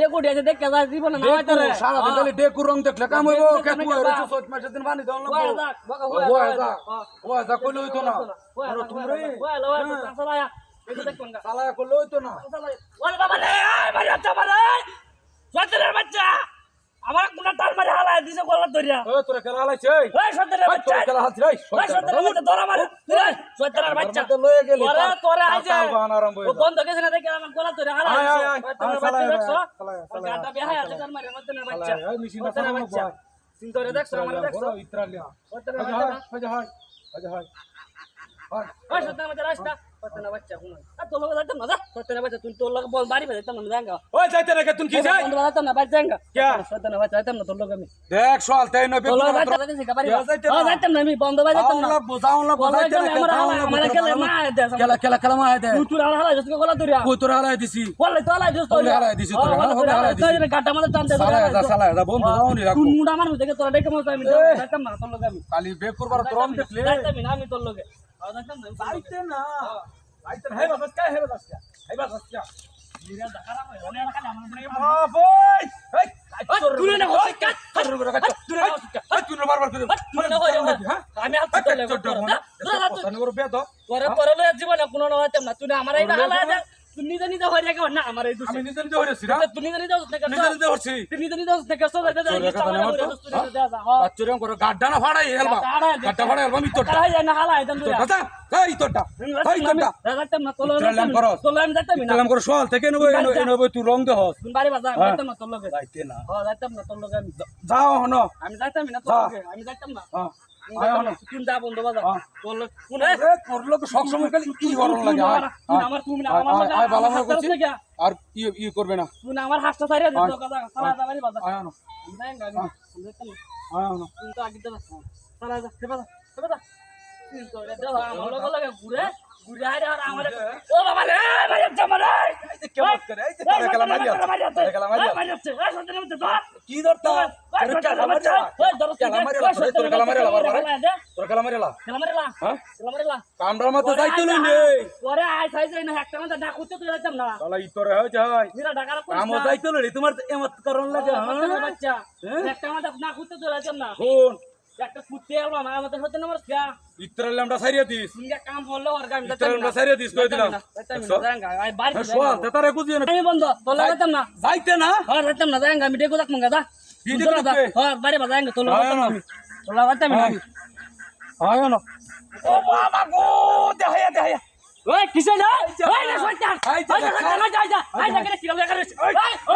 দেখো ডিয়াছে দেখ কেদা দিব না নামাই তোরে সারা দিন খালি ডেকু রং দেখলে কাম হইব কে তুই হইছো চৈত মাসের দিন বানি দাও ওয়া লাগবো ওয়া ওয়া যা ওয়া যা কইলে হইতো না। আর তোমরে ওয়া লওয়া সালায়া দেখো দেখ কোনগা সালা কইলে হইতো না। ওরে বাবা রে মারি বাচ্চা মারে সতেরের বাচ্চা। আমার কোন টাল মারি হালা দিছে গলা ধরিয়া। ও তোরা খেলা হালাইছে এই। তোরা বাচ্চা। খেলা হালছি রে ওই সতেরের বাচ্চা। ধরা মারে। ওই সতেরের বাচ্চা। তো লয়ে গেলি তোরে তোরে আইছে কাল ও বন্ধ গেছে না দেখে আমার গলা ধরে হালা আয়, আয়, আয়, সতেরের বাচ্চা দেখছ? গাটা বেহায় আছে টাল মারি সতেরের বাচ্চা। এই মেশিনটা সতেরের বাচ্চা। বয়। চিন্তা দেখছ আমার দেখছ? বাচ্চা হাজ হাজ হাজ হাজ হাজ ওই সতেরের বাচ্চা রাস্তা। সতেরের বাচ্চা কোন? আর তোর লোক যাইতাম না যা। সতেরের বাচ্চা তুই তোর লোক বল বাড়ি যাইতাম না জাঙ্গা ওই যাইতে রে তুই কি যাই? বন্ধু যাইতাম না বাড়ি জাঙ্গা ক্যা? সতেরের বাচ্চা যাইতাম না তোর লোক আমি। দেখ সল তাই নবে তোর যাইতাম না বাড়ি ক্যা যাইতে না? যাইতাম না আমি বন্ধ বাড়ি যাইতাম না। বোঝাইতে না আমার মা দে মা দে তুই হালা গলা ধরিয়া। কই তোরা হালাই দিছি? বলে তো হালা জস হলে হালাই দিছি তোরে, হলে হালাই গাটা মধ্যে টানতে সালা যা সালা যা বন্ধু যাও নি রাখো। তুই মুডা মারবি দেখে তোরা দেখে মতো আমি যাইতাম না তোর লোক আমি। কালি বে করবার তোরম দেখলে যাইতাম না আমি তোর লোকে যাইতাম না যাইতে না। আমি জীবনে কোনো নয় তেমন তুই আমার তুই নিজে নিজে হয়ে যাবে না আমার এই দুষ্ট আমি নিজে নিজে হইছি না? তুই নিজে নিজে হচ্ছে নিজে নিজে হইছি। তুই নিজে নিজে হচ্ছে কেসো দে দে চোরের কথা নেই আমার তো। আচ্ছরম করো গাড্ডা না ফাড়াই হেলবা। গাড্ডা ফাড়াই হেলবা মিত্তরটা কারা না হালা আইতাম তুই কথা। এই তোরটা এই তোরটা যাইতাম না তোর লোকে ইত্রালাম করস। তোর লোকে আমি যাইতাম না। কালাম করে সওয়াল থেকে নেব নেব তুই রং দে হস। বাড়ি বাজা যাইতাম না তোর লোকে যাইতে না। হ্যাঁ যাইতাম না তোর লোকে যাও হনো। আমি যাইতাম না তোর আমি যাইতাম না। হ্যাঁ। হ্যাঁ। লোকে আর ই ই করবে না। আমার হাসটা ছাইরা দিছ কথা। সারা যা বাড়ি বাজা আয় হনো আমি যাই না আমি যাইতাম না। আয় হনো তুই তো আগে দেবা সারা যা সেবা যা সেবা যা তুই তো রে দেবা আমার লোক লাগে ঘুরে ঘুরে আর আমার ও বাবা রে কি ধরতা হ্যাঁ লই নে শালা ই তোরে হয় যাই কাম যাইতে লই তোমার তো এমত করন লাগে হ্যাঁ কোন ইত্রালে আমরা সারিয়া দিস ইত্রালে আমরা কই দিলাম সোয়াল তে তারে কুজিয়ে না বন্ধ তোর না যাইতে না হ্যাঁ রাখতাম না যাই আমি ডেকো রাখব গাদা ভিডিও করতে? হ্যাঁ বাড়ি তোর লাগাতাম আয়। আয় না ও বাবা গো ওই কিসে না ওই না শয়তান আই যা, আই যা আই যা আই যা করে কিলো করে ওই